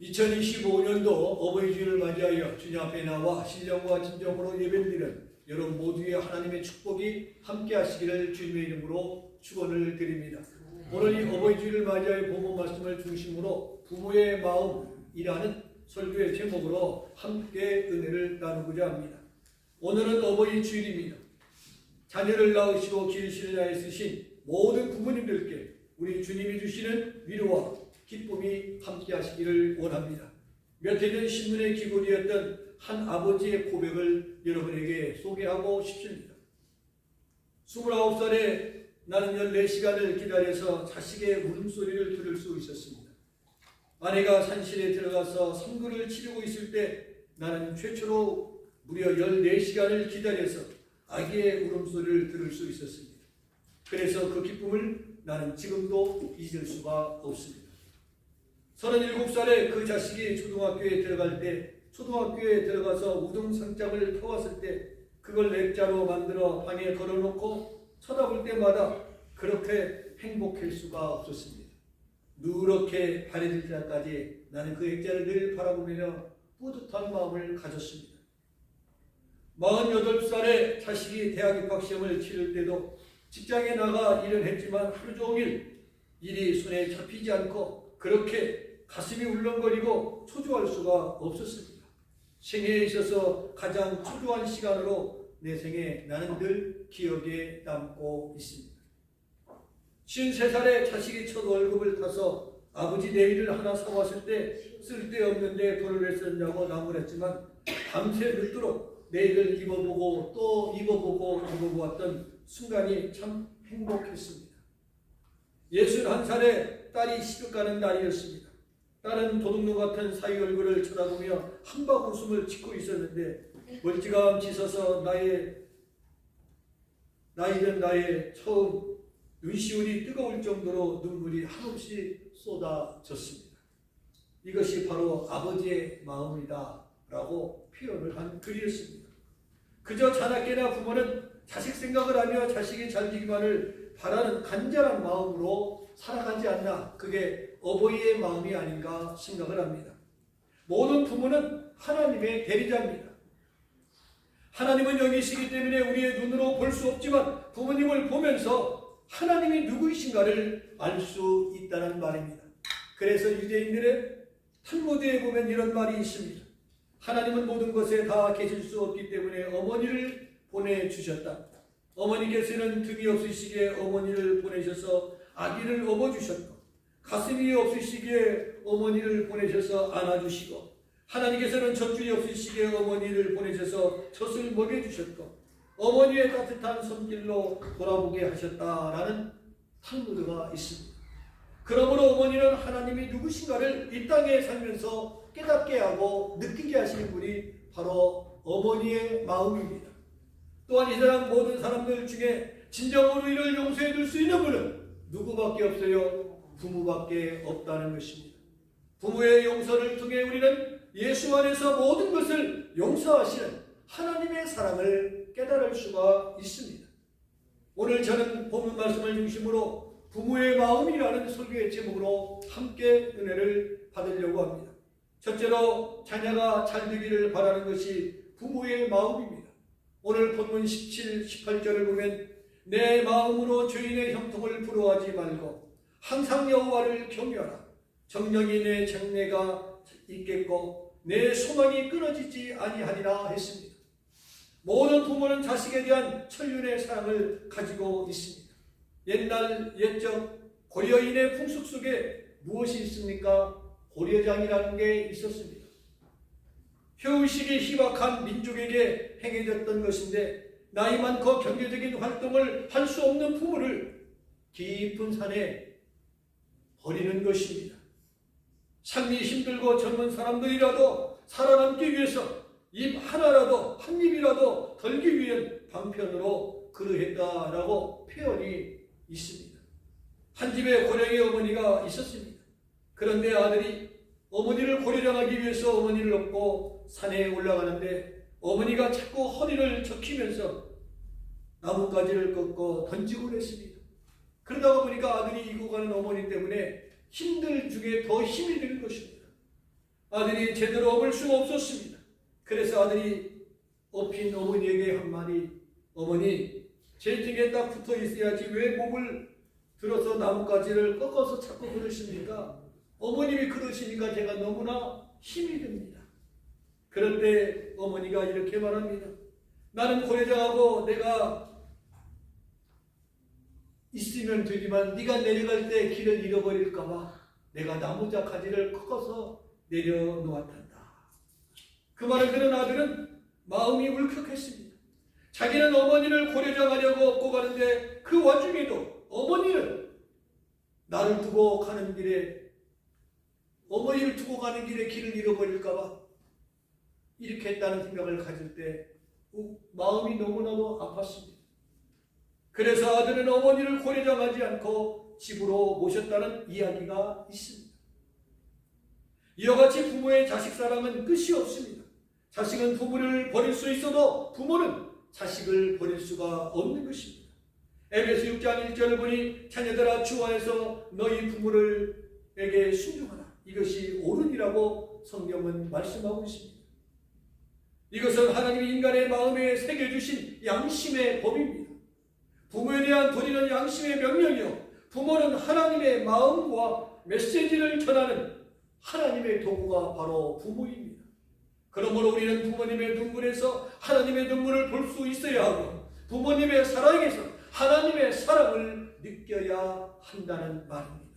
2025년도 어버이 주일을 맞이하여 주님 앞에 나와 신령과 진정으로 예배드리는 여러분 모두의 하나님의 축복이 함께 하시기를 주님의 이름으로 축원을 드립니다. 오늘 이 어버이 주일을 맞이하여 본문 말씀을 중심으로 부모의 마음이라는 설교의 제목으로 함께 은혜를 나누고자 합니다. 오늘은 어버이 주일입니다. 자녀를 낳으시고 기르시는 자에 쓰신 모든 부모님들께 우리 주님이 주시는 위로와 기쁨이 함께 하시기를 원합니다. 몇해 전 신문에 기고되었던 한 아버지의 고백을 여러분에게 소개하고 싶습니다. 29살에 나는 14시간을 기다려서 자식의 울음소리를 들을 수 있었습니다. 아내가 산실에 들어가서 선거를 치르고 있을 때 나는 최초로 무려 14시간을 기다려서 아기의 울음소리를 들을 수 있었습니다. 그래서 그 기쁨을 나는 지금도 잊을 수가 없습니다. 37살에 그 자식이 초등학교에 들어갈 때 초등학교에 들어가서 우등상장을 타왔을 때 그걸 액자로 만들어 방에 걸어놓고 쳐다볼 때마다 그렇게 행복할 수가 없었습니다. 누렇게 발해질 때까지 나는 그 액자를 늘 바라보며 뿌듯한 마음을 가졌습니다. 48살에 자식이 대학 입학 시험을 치를 때도 직장에 나가 일을 했지만 하루 종일 일이 손에 잡히지 않고 그렇게 가슴이 울렁거리고 초조할 수가 없었습니다. 생애에 있어서 가장 초조한 시간으로 내 생에 나는 늘 기억에 남고 있습니다. 53살에 자식이 첫 월급을 타서 아버지 내일을 하나 사왔을 때 쓸데없는데 돈을 왜 썼냐고 나무랬지만 밤새 늦도록 내일을 입어보고 또 입어보고 입어보았던 순간이 참 행복했습니다. 61살에 딸이 시집 가는 날이었습니다. 딸은 도둑놈 같은 사위 얼굴을 쳐다보며 한방 웃음을 짓고 있었는데 멀찌감치 서서 나의 나이는 나의 처음 눈시울이 뜨거울 정도로 눈물이 한없이 쏟아졌습니다. 이것이 바로 아버지의 마음이다 라고 표현을 한 글이었습니다. 그저 자나깨나 부모는 자식 생각을 하며 자식이 잘 되기만을 바라는 간절한 마음으로 살아가지 않나 그게 어버이의 마음이 아닌가 생각을 합니다. 모든 부모는 하나님의 대리자입니다. 하나님은 여기시기 때문에 우리의 눈으로 볼 수 없지만 부모님을 보면서 하나님이 누구이신가를 알 수 있다는 말입니다. 그래서 유대인들의 탈무드에 보면 이런 말이 있습니다. 하나님은 모든 것에 다 계실 수 없기 때문에 어머니를 보내주셨다. 어머니께서는 등이 없으시기에 어머니를 보내셔서 아기를 업어주셨고 가슴이 없으시기에 어머니를 보내셔서 안아주시고 하나님께서는 젖줄이 없으시기에 어머니를 보내셔서 젖을 먹여주셨고 어머니의 따뜻한 손길로 돌아보게 하셨다라는 탈무드가 있습니다. 그러므로 어머니는 하나님이 누구신가를 이 땅에 살면서 깨닫게 하고 느끼게 하시는 분이 바로 어머니의 마음입니다. 또한 이 세상 모든 사람들 중에 진정으로 이를 용서해 줄 수 있는 분은 누구밖에 없어요? 부모밖에 없다는 것입니다. 부모의 용서를 통해 우리는 예수 안에서 모든 것을 용서하시는 하나님의 사랑을 깨달을 수가 있습니다. 오늘 저는 본문 말씀을 중심으로 부모의 마음이라는 설교의 제목으로 함께 은혜를 받으려고 합니다. 첫째로 자녀가 잘 되기를 바라는 것이 부모의 마음입니다. 오늘 본문 17, 18절을 보면 내 마음으로 주인의 형통을 부러워하지 말고 항상 여호와를 경외하라. 정령이 내 장래가 있겠고 내 소망이 끊어지지 아니하리라 했습니다. 모든 부모는 자식에 대한 천륜의 사랑을 가지고 있습니다. 옛날 옛적 고려인의 풍습 속에 무엇이 있습니까? 고려장이라는 게 있었습니다. 효의식이 희박한 민족에게 행해졌던 것인데 나이 많고 경제적인 활동을 할 수 없는 부모를 깊은 산에 버리는 것입니다. 삶이 힘들고 젊은 사람들이라도 살아남기 위해서 입 하나라도 한 입이라도 덜기 위한 방편으로 그러했다라고 표현이 있습니다. 한 집에 고령의 어머니가 있었습니다. 그런데 아들이 어머니를 고려장하기 위해서 어머니를 업고 산에 올라가는데 어머니가 자꾸 허리를 적히면서 나뭇가지를 꺾고 던지고 그랬습니다. 그러다가 보니까 아들이 이고 가는 어머니 때문에 힘들 중에 더 힘이 드는 것입니다. 아들이 제대로 업을 수가 없었습니다. 그래서 아들이 업힌 어머니에게 한마디 어머니 제 등에 딱 붙어 있어야지 왜 목을 들어서 나뭇가지를 꺾어서 자꾸 그러십니까? 어머님이 그러시니까 제가 너무나 힘이 듭니다. 때 어머니가 이렇게 말합니다. 나는 고래장하고 내가 있으면 되지만 네가 내려갈 때 길을 잃어버릴까봐 내가 나무자 가지를 꺾어서 내려놓았단다. 그 말을 들은 아들은 마음이 울컥했습니다. 자기는 어머니를 고려장하려고 업고 가는데 그 와중에도 어머니는 나를 두고 가는 길에 어머니를 두고 가는 길에 길을 잃어버릴까봐 이렇게 했다는 생각을 가질 때 우- 마음이 너무나도 아팠습니다. 그래서 아들은 어머니를 고려장하지 않고 집으로 모셨다는 이야기가 있습니다. 이와 같이 부모의 자식 사랑은 끝이 없습니다. 자식은 부모를 버릴 수 있어도 부모는 자식을 버릴 수가 없는 것입니다. 에베소 6장 1절을 보니 자녀들아 주 안에서 너희 부모를에게 순종하라. 이것이 옳으니라고 성경은 말씀하고 있습니다. 이것은 하나님이 인간의 마음에 새겨주신 양심의 법입니다. 부모에 대한 도리는 양심의 명령이요. 부모는 하나님의 마음과 메시지를 전하는 하나님의 도구가 바로 부모입니다. 그러므로 우리는 부모님의 눈물에서 하나님의 눈물을 볼 수 있어야 하고 부모님의 사랑에서 하나님의 사랑을 느껴야 한다는 말입니다.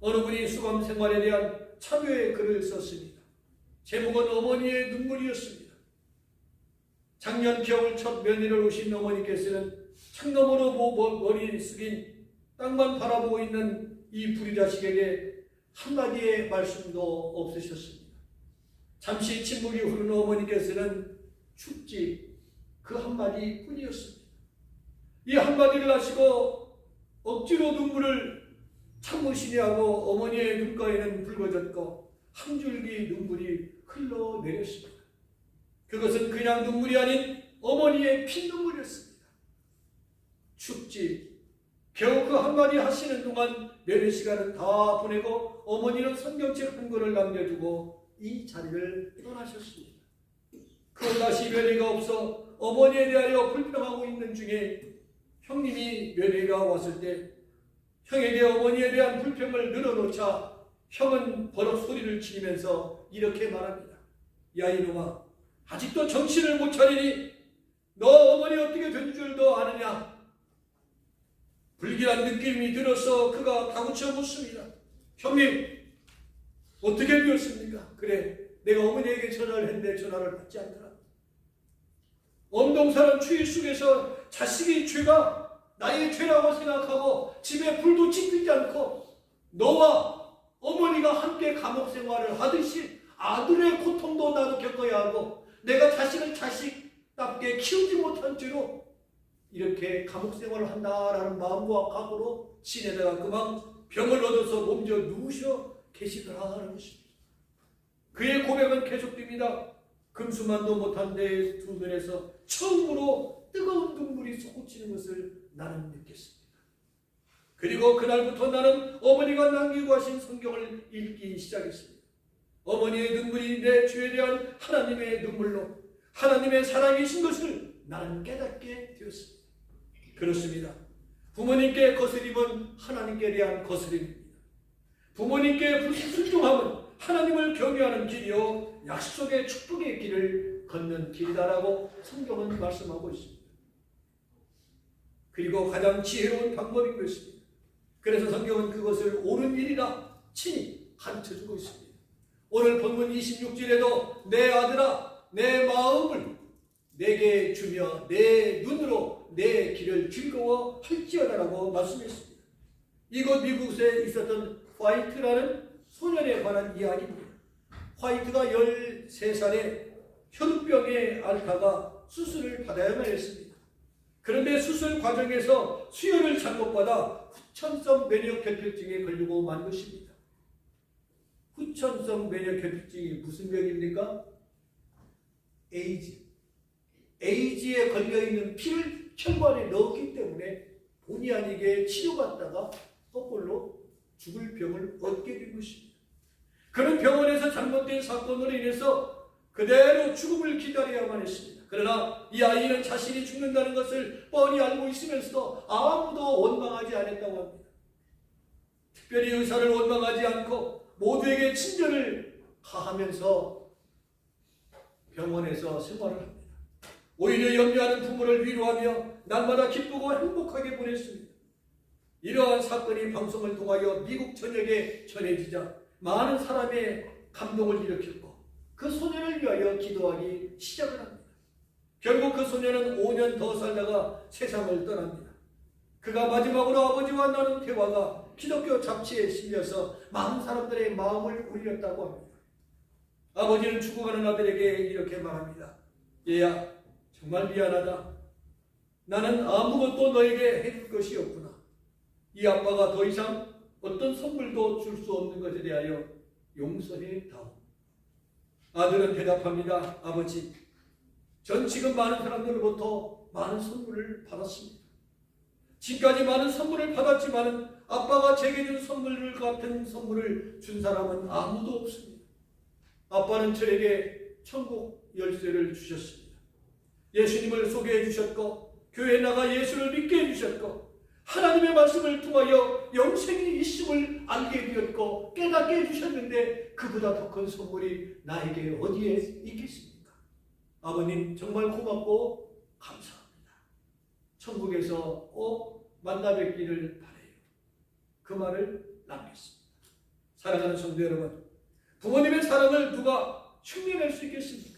어느 분이 수감 생활에 대한 참여의 글을 썼습니다. 제목은 어머니의 눈물이었습니다. 작년 겨울 첫 며느리를 오신 어머니께서는 창너머로 모- 머리 숙인 땅만 바라보고 있는 이 불의자식에게 한마디의 말씀도 없으셨습니다. 잠시 침묵이 흐르는 어머니께서는 춥지 그 한마디 뿐이었습니다. 이 한마디를 하시고 억지로 눈물을 참으시니 하고 어머니의 눈가에는 붉어졌고 한 줄기 눈물이 흘러내렸습니다. 그것은 그냥 눈물이 아닌 어머니의 핏눈물이었습니다. 춥지 겨우 그 한마디 하시는 동안 내는 시간은 다 보내고 어머니는 성경책 한 권을 남겨두고 이 자리를 떠나셨습니다. 그 다시 면회가 없어 어머니에 대하여 불평하고 있는 중에 형님이 면회가 왔을 때 형에게 어머니에 대한 불평을 늘어놓자 형은 버럭 소리를 치면서 이렇게 말합니다. 야 이놈아 아직도 정신을 못 차리니 너 어머니 어떻게 된 줄도 아느냐? 불길한 느낌이 들어서 그가 다구쳐 묻습니다. 형님, 어떻게 되었습니까? 그래, 내가 어머니에게 전화를 했는데 전화를 받지 않더라. 엄동사는 추위 속에서 자식의 죄가 나의 죄라고 생각하고 집에 불도 지피지 않고 너와 어머니가 함께 감옥 생활을 하듯이 아들의 고통도 나도 겪어야 하고 내가 자식을 자식답게 키우지 못한 죄로 이렇게 감옥 생활을 한다라는 마음과 각오로 시내다가 그만 병을 얻어서 몸져 누우셔 계시더라는 것입니다. 그의 고백은 계속됩니다. 금수만도 못한 내 두 눈에서 처음으로 뜨거운 눈물이 솟구치는 것을 나는 느꼈습니다. 그리고 그날부터 나는 어머니가 남기고 하신 성경을 읽기 시작했습니다. 어머니의 눈물이 내 죄에 대한 하나님의 눈물로 하나님의 사랑이신 것을 나는 깨닫게 되었습니다. 그렇습니다. 부모님께 거스림은 하나님께 대한 거스림입니다. 부모님께 불순종함은 하나님을 경외하는 길이요 약속의 축복의 길을 걷는 길이다라고 성경은 말씀하고 있습니다. 그리고 가장 지혜로운 방법인 것입니다. 그래서 성경은 그것을 옳은 일이라 친히 가르쳐 주고 있습니다. 오늘 본문 26절에도 내 아들아 내 마음을 내게 주며 내 눈으로 내 길을 즐거워 할지어다라고 말씀했습니다. 이곳 미국에 있었던 화이트라는 소년에 관한 이야기입니다. 화이트가 13살에 혈우병에 앓다가 수술을 받아야만 했습니다. 그런데 수술 과정에서 수혈을 잘못받아 후천성 면역 결핍증에 걸리고 만 것입니다. 후천성 면역 결핍증이 무슨 병입니까? 에이즈. 에이즈에 걸려있는 피를 혈관에 넣었기 때문에 본의 아니게 치료받다가 거꾸로 죽을 병을 얻게 된 것입니다. 그는 병원에서 잘못된 사건으로 인해서 그대로 죽음을 기다려야만 했습니다. 그러나 이 아이는 자신이 죽는다는 것을 뻔히 알고 있으면서도 아무도 원망하지 않았다고 합니다. 특별히 의사를 원망하지 않고 모두에게 친절을 다하면서 병원에서 생활을 합니다. 오히려 염려하는 부모를 위로하며 날마다 기쁘고 행복하게 보냈습니다. 이러한 사건이 방송을 통하여 미국 전역에 전해지자 많은 사람의 감동을 일으켰고 그 소년을 위하여 기도하기 시작을 합니다. 결국 그 소년은 5년 더 살다가 세상을 떠납니다. 그가 마지막으로 아버지와 나눈 대화가 기독교 잡지에 실려서 많은 사람들의 마음을 울렸다고 합니다. 아버지는 죽어가는 아들에게 이렇게 말합니다. 얘야, 정말 미안하다. 나는 아무것도 너에게 해줄 것이 없구나. 이 아빠가 더 이상 어떤 선물도 줄 수 없는 것에 대하여 용서해 다오. 아들은 대답합니다. 아버지, 전 지금 많은 사람들로부터 많은 선물을 받았습니다. 지금까지 많은 선물을 받았지만 아빠가 제게 준 선물 같은 선물을 준 사람은 아무도 없습니다. 아빠는 저에게 천국 열쇠를 주셨습니다. 예수님을 소개해 주셨고 교회에 나가 예수를 믿게 해 주셨고 하나님의 말씀을 통하여 영생이 있음을 알게 되었고 깨닫게 해 주셨는데 그보다 더 큰 선물이 나에게 어디에 있겠습니까? 아버님 정말 고맙고 감사합니다. 천국에서 꼭 만나 뵙기를 바래요. 그 말을 남겼습니다. 사랑하는 성도 여러분, 부모님의 사랑을 누가 흉내낼 수 있겠습니까?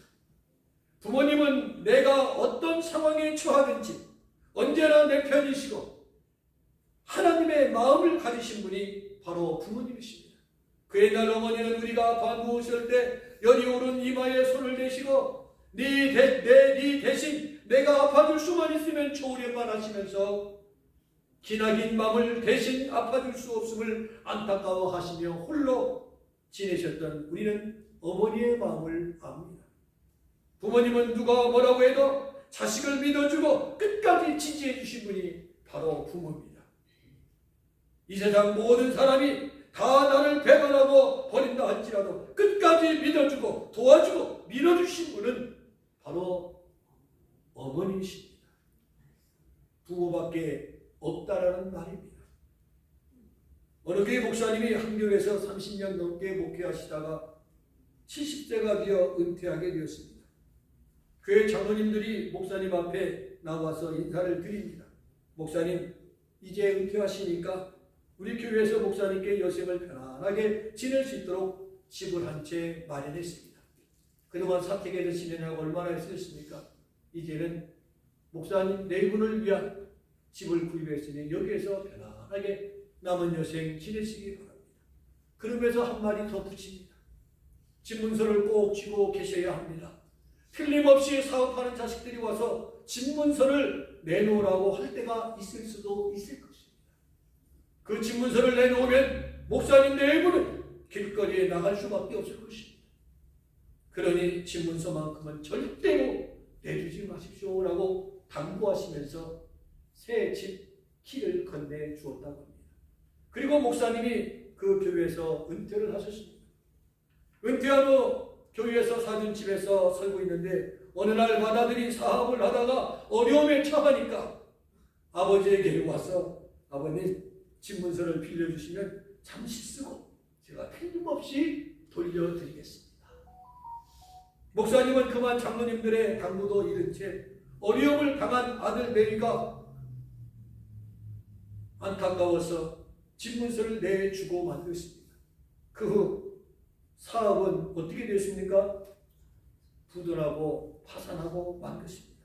부모님은 내가 어떤 상황에 처하든지 언제나 내 편이시고 하나님의 마음을 가지신 분이 바로 부모님이십니다. 그의 날 어머니는 우리가 누우실 때 열이 오른 이마에 손을 대시고 네, 대, 내, 네 대신 내가 아파줄 수만 있으면 좋으련만 하시면서 기나긴 마음을 대신 아파줄 수 없음을 안타까워하시며 홀로 지내셨던 우리는 어머니의 마음을 압니다. 부모님은 누가 뭐라고 해도 자식을 믿어주고 끝까지 지지해 주신 분이 바로 부모입니다. 이 세상 모든 사람이 다 나를 배반하고 버린다 할지라도 끝까지 믿어주고 도와주고 밀어주신 분은 바로 어머님이십니다. 부모밖에 없다라는 말입니다. 어느 교회 목사님이 한 교회에서 30년 넘게 목회하시다가 70세가 되어 은퇴하게 되었습니다. 교회 장로님들이 목사님 앞에 나와서 인사를 드립니다. 목사님, 이제 은퇴하시니까 우리 교회에서 목사님께 여생을 편안하게 지낼 수 있도록 집을 한 채 마련했습니다. 그동안 사택에서 지내냐고 얼마나 했습니까? 이제는 목사님 네 분을 위한 집을 구입했으니 여기에서 편안하게 남은 여생 지내시기 바랍니다. 그러면서 한 마디 더 붙입니다. 집문서를 꼭 쥐고 계셔야 합니다. 틀림없이 사업하는 자식들이 와서 집문서를 내놓으라고 할 때가 있을 수도 있을 것입니다. 그 집문서를 내놓으면 목사님 내부는 길거리에 나갈 수밖에 없을 것입니다. 그러니 집문서만큼은 절대로 내주지 마십시오라고 당부하시면서 새 집 키를 건네 주었다고 합니다. 그리고 목사님이 그 교회에서 은퇴를 하셨습니다. 은퇴하고 교회에서 사준 집에서 살고 있는데 어느 날 받아들인 사업을 하다가 어려움에 처하니까 아버지에게 와서 아버님 집 문서를 빌려주시면 잠시 쓰고 제가 틀림없이 돌려드리겠습니다. 목사님은 그만 장로님들의 당부도 잃은 채 어려움을 당한 아들 메리가 안타까워서 집문서를 내주고 만들었습니다. 그후 사업은 어떻게 됐습니까? 부도나고 파산하고 만 것입니다.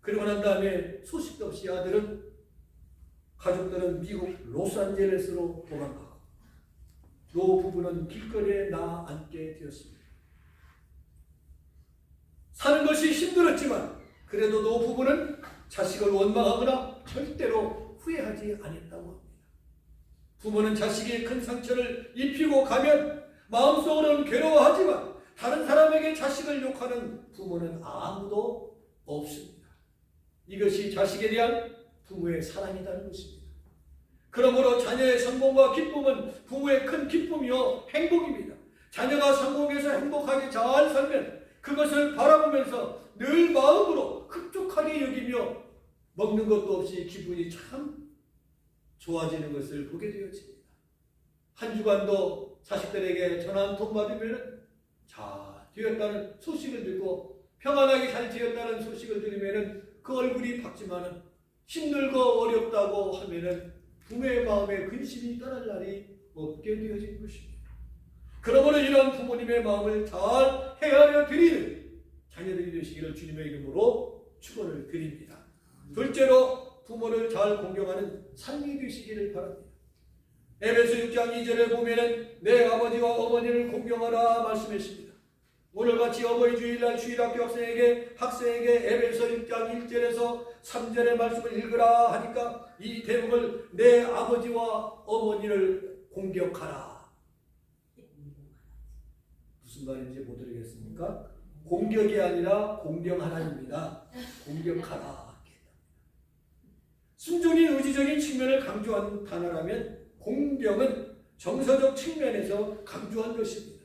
그리고 난 다음에 소식도 없이 아들은 가족들은 미국 로스안젤레스로 도망가고 노 부부는 길거리에 나 앉게 되었습니다. 사는 것이 힘들었지만 그래도 노 부부는 자식을 원망하거나 절대로 후회하지 않았다고 합니다. 부모는 자식이 큰 상처를 입히고 가면 마음속으로는 괴로워하지만 다른 사람에게 자식을 욕하는 부모는 아무도 없습니다. 이것이 자식에 대한 부모의 사랑이라는 것입니다. 그러므로 자녀의 성공과 기쁨은 부모의 큰 기쁨이요 행복입니다. 자녀가 성공해서 행복하게 잘 살면 그것을 바라보면서 늘 마음으로 흡족하게 여기며 먹는 것도 없이 기분이 참 좋아지는 것을 보게 되어집니다. 한 주간도 자식들에게 전화 한통 받으면 잘 되었다는 소식을 듣고 평안하게 잘 되었다는 소식을 들으면 그 얼굴이 밝지만은 힘들고 어렵다고 하면은 부모의 마음에 근심이 떠날 날이 없게 되어진 것입니다. 그러므로 이런 부모님의 마음을 잘 헤아려 드리는 자녀들이 되시기를 주님의 이름으로 축원을 드립니다. 둘째로 부모를 잘 공경하는 삶이 되시기를 바랍니다. 에베소 6장 2절에 보면은 내 아버지와 어머니를 공경하라 말씀했습니다. 오늘 같이 어버이 주일날 주일학교 학생에게 학생에게 에베소 6장 1절에서 3절의 말씀을 읽으라 하니까 이 대목을 내 아버지와 어머니를 공격하라. 무슨 말인지 못 들으겠습니까? 공격이 아니라 공경하라입니다. 공격하라. 순종이 의지적인 측면을 강조한 단어라면 공경은 정서적 측면에서 강조한 것입니다.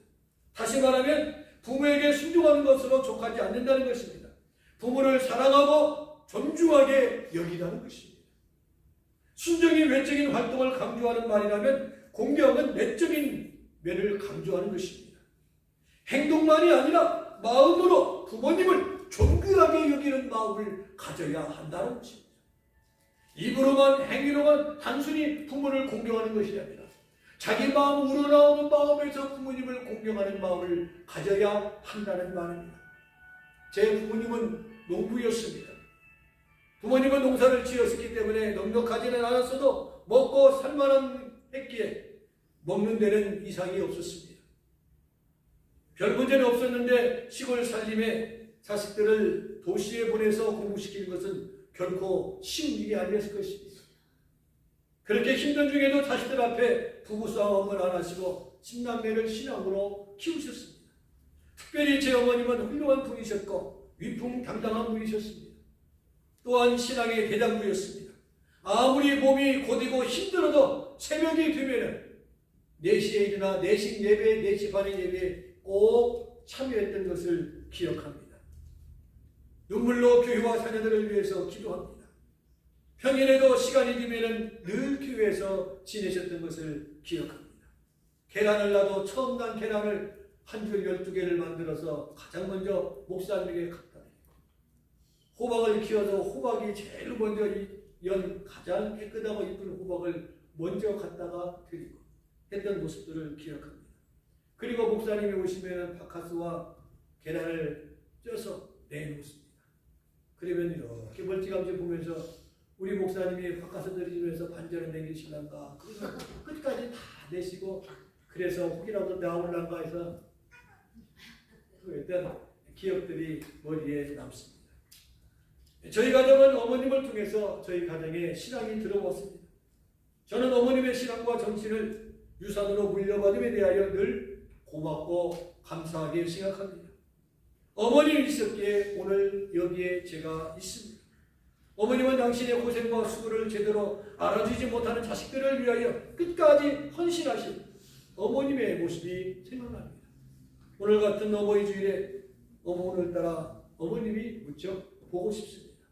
다시 말하면 부모에게 순종하는 것으로 족하지 않는다는 것입니다. 부모를 사랑하고 존중하게 여기라는 것입니다. 순종이 외적인 활동을 강조하는 말이라면 공경은 내적인 면을 강조하는 것입니다. 행동만이 아니라 마음으로 부모님을 존귀하게 여기는 마음을 가져야 한다는 것입니다. 입으로만 행위로만 단순히 부모를 공경하는 것이 아니라 자기 마음 우러나오는 마음에서 부모님을 공경하는 마음을 가져야 한다는 말입니다. 제 부모님은 농부였습니다. 부모님은 농사를 지었기 때문에 넉넉하지는 않았어도 먹고 살만한 했기에 먹는 데는 이상이 없었습니다. 별 문제는 없었는데 시골 살림에 자식들을 도시에 보내서 공부시키는 것은 결코 쉬운 일이 아니었을 것입니다. 그렇게 힘든 중에도 자식들 앞에 부부싸움을 안 하시고 신남매를 신앙으로 키우셨습니다. 특별히 제 어머님은 훌륭한 분이셨고 위풍당당한 분이셨습니다. 또한 신앙의 대장부였습니다. 아무리 몸이 고되고 힘들어도 새벽이 되면은 4시에 일어나 4시 예배, 4시 반의 예배에 꼭 참여했던 것을 기억합니다. 눈물로 교회와 자녀들을 위해서 기도합니다. 평일에도 시간이 되면 늘 교회에서 지내셨던 것을 기억합니다. 계란을 놔도 처음 난 계란을 한 줄 열두 개를 만들어서 가장 먼저 목사님에게 갖다 드리고 호박을 키워서 호박이 제일 먼저 연 가장 깨끗하고 이쁜 호박을 먼저 갖다가 드리고 했던 모습들을 기억합니다. 그리고 목사님이 오시면 바카스와 계란을 쪄서 내놓습니다. 그러면 이렇게 멀찌감치 보면서 우리 목사님이 바깥에 들이면서 반절을 남기실란가 그래서 끝까지 다 내시고 그래서 혹이라도 나올란가 해서 그 어떤 기억들이 머리에 남습니다. 저희 가정은 어머님을 통해서 저희 가정에 신앙이 들어왔습니다. 저는 어머님의 신앙과 정신을 유산으로 물려받음에 대하여 늘 고맙고 감사하게 생각합니다. 어머님이 있었기에 오늘 여기에 제가 있습니다. 어머님은 당신의 고생과 수고를 제대로 알아주지 못하는 자식들을 위하여 끝까지 헌신하신 어머님의 모습이 생각납니다. 오늘 같은 어버이 주일에 오늘따라 어머님이 무척 보고 싶습니다.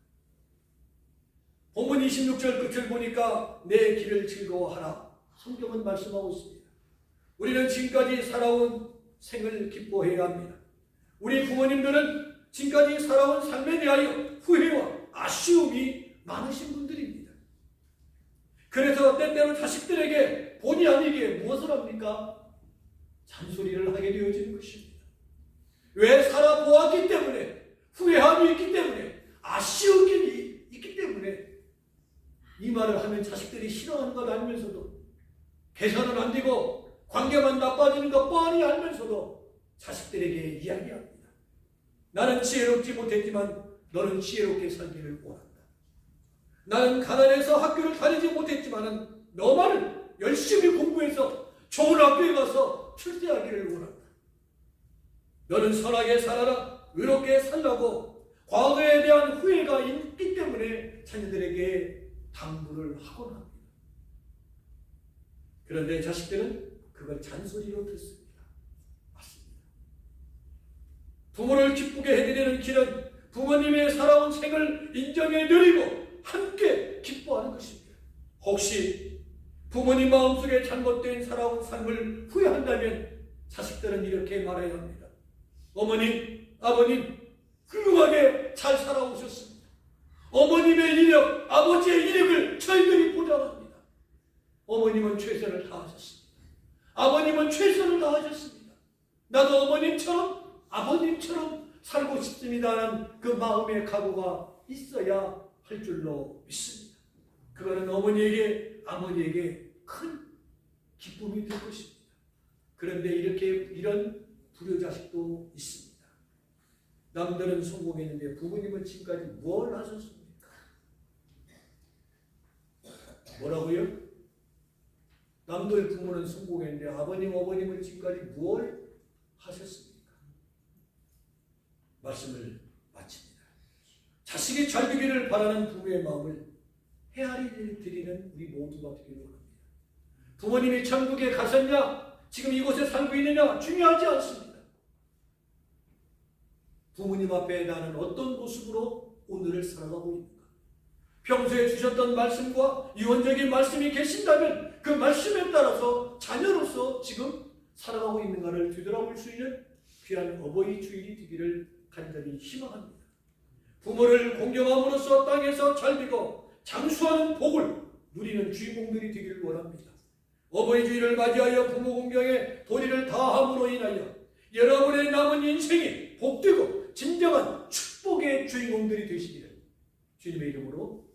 본문 26절 끝을 보니까 내 길을 즐거워하라. 성경은 말씀하고 있습니다. 우리는 지금까지 살아온 생을 기뻐해야 합니다. 우리 부모님들은 지금까지 살아온 삶에 대하여 후회와 아쉬움이 많으신 분들입니다. 그래서 때때로 자식들에게 본의 아니게 무엇을 합니까? 잔소리를 하게 되어지는 것입니다. 왜 살아보았기 때문에 후회함이 있기 때문에 아쉬운 게 있기 때문에 이 말을 하면 자식들이 싫어하는 걸 알면서도 개선은 안 되고 관계만 나빠지는 것 뻔히 알면서도 자식들에게 이야기합니다. 나는 지혜롭지 못했지만 너는 지혜롭게 살기를 원한다. 나는 가난해서 학교를 다니지 못했지만 너만은 열심히 공부해서 좋은 학교에 가서 출세하기를 원한다. 너는 선하게 살아라, 의롭게 살라고 과거에 대한 후회가 있기 때문에 자녀들에게 당부를 하곤 합니다. 그런데 자식들은 그걸 잔소리로 듣습니다. 부모를 기쁘게 해드리는 길은 부모님의 살아온 생을 인정해 드리고 함께 기뻐하는 것입니다. 혹시 부모님 마음속에 잘못된 살아온 삶을 후회한다면 자식들은 이렇게 말해야 합니다. 어머님, 아버님, 훌륭하게 잘 살아오셨습니다. 어머님의 이력, 아버지의 이력을 저희들이 보장합니다. 어머님은 최선을 다하셨습니다. 아버님은 최선을 다하셨습니다. 나도 어머님처럼 아버님처럼 살고 싶습니다라는 그 마음의 각오가 있어야 할 줄로 믿습니다. 그거는 어머니에게 아버지에게 큰 기쁨이 될 것입니다. 그런데 이렇게 이런 불효자식도 있습니다. 남들은 성공했는데 부모님은 지금까지 뭘 하셨습니까? 뭐라고요? 남들 부모는 성공했는데 아버님, 어머님은 지금까지 뭘 하셨습니까? 말씀을 마칩니다. 자식이 잘 되기를 바라는 부모의 마음을 헤아리 드리는 우리 모두가 되기를 원합니다. 부모님이 천국에 가셨냐? 지금 이곳에 살고 있느냐? 중요하지 않습니다. 부모님 앞에 나는 어떤 모습으로 오늘을 살아가고 있는가? 평소에 주셨던 말씀과 유언적인 말씀이 계신다면 그 말씀에 따라서 자녀로서 지금 살아가고 있는가를 되돌아볼 수 있는 귀한 어버이 주일이 되기를 간절히 희망합니다. 부모를 공경함으로써 땅에서 잘 되고 장수하는 복을 누리는 주인공들이 되기를 원합니다. 어버이 주일을 맞이하여 부모 공경에 도리를 다함으로 인하여 여러분의 남은 인생이 복되고 진정한 축복의 주인공들이 되시기를 주님의 이름으로